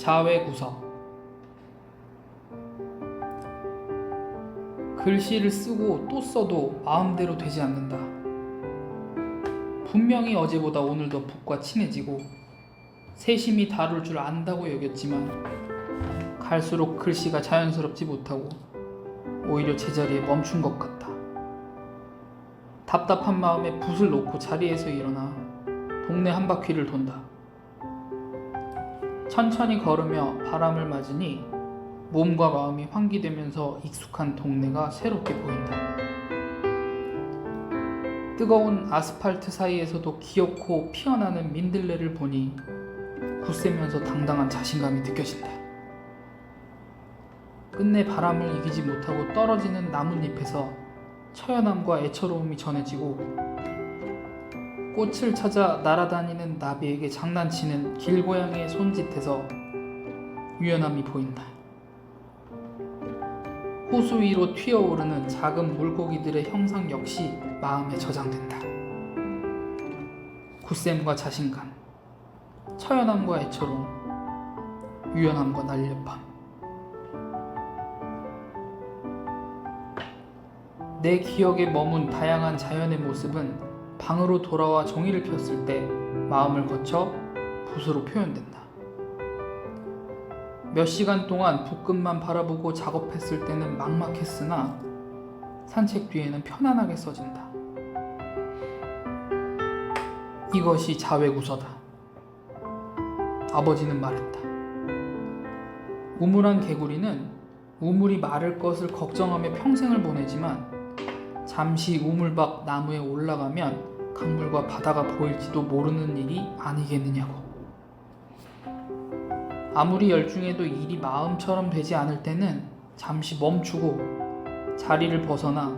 자외구석 글씨를 쓰고 또 써도 마음대로 되지 않는다. 분명히 어제보다 오늘 더 북과 친해지고 세심히 다룰 줄 안다고 여겼지만 갈수록 글씨가 자연스럽지 못하고 오히려 제자리에 멈춘 것 같다. 답답한 마음에 붓을 놓고 자리에서 일어나 동네 한 바퀴를 돈다. 천천히 걸으며 바람을 맞으니 몸과 마음이 환기되면서 익숙한 동네가 새롭게 보인다. 뜨거운 아스팔트 사이에서도 귀엽고 피어나는 민들레를 보니 굳세면서 당당한 자신감이 느껴진다. 끝내 바람을 이기지 못하고 떨어지는 나뭇잎에서 처연함과 애처로움이 전해지고 꽃을 찾아 날아다니는 나비에게 장난치는 길고양이의 손짓에서 유연함이 보인다. 호수 위로 튀어오르는 작은 물고기들의 형상 역시 마음에 저장된다. 굳셈과 자신감, 처연함과 애처로움, 유연함과 날렵함. 내 기억에 머문 다양한 자연의 모습은 방으로 돌아와 종이를 폈을 때 마음을 거쳐 붓으로 표현된다. 몇 시간 동안 붓끝만 바라보고 작업했을 때는 막막했으나 산책 뒤에는 편안하게 써진다. 이것이 자외구서다. 아버지는 말했다. 우물한 개구리는 우물이 마를 것을 걱정하며 평생을 보내지만 잠시 우물 밖 나무에 올라가면 강물과 바다가 보일지도 모르는 일이 아니겠느냐고. 아무리 열중해도 일이 마음처럼 되지 않을 때는 잠시 멈추고 자리를 벗어나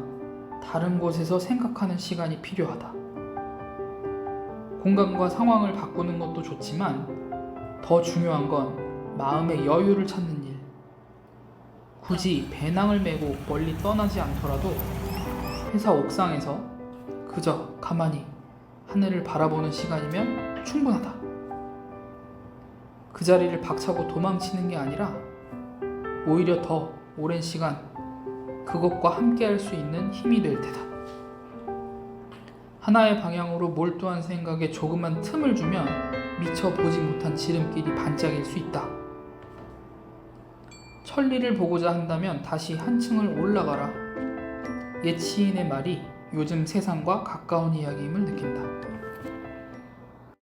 다른 곳에서 생각하는 시간이 필요하다. 공간과 상황을 바꾸는 것도 좋지만 더 중요한 건 마음의 여유를 찾는 일. 굳이 배낭을 메고 멀리 떠나지 않더라도 회사 옥상에서 그저 가만히 하늘을 바라보는 시간이면 충분하다. 그 자리를 박차고 도망치는 게 아니라 오히려 더 오랜 시간 그것과 함께 할 수 있는 힘이 될 테다. 하나의 방향으로 몰두한 생각에 조그만 틈을 주면 미처 보지 못한 지름길이 반짝일 수 있다. 천리를 보고자 한다면 다시 한층을 올라가라. 옛 시인의 말이 요즘 세상과 가까운 이야기임을 느낀다.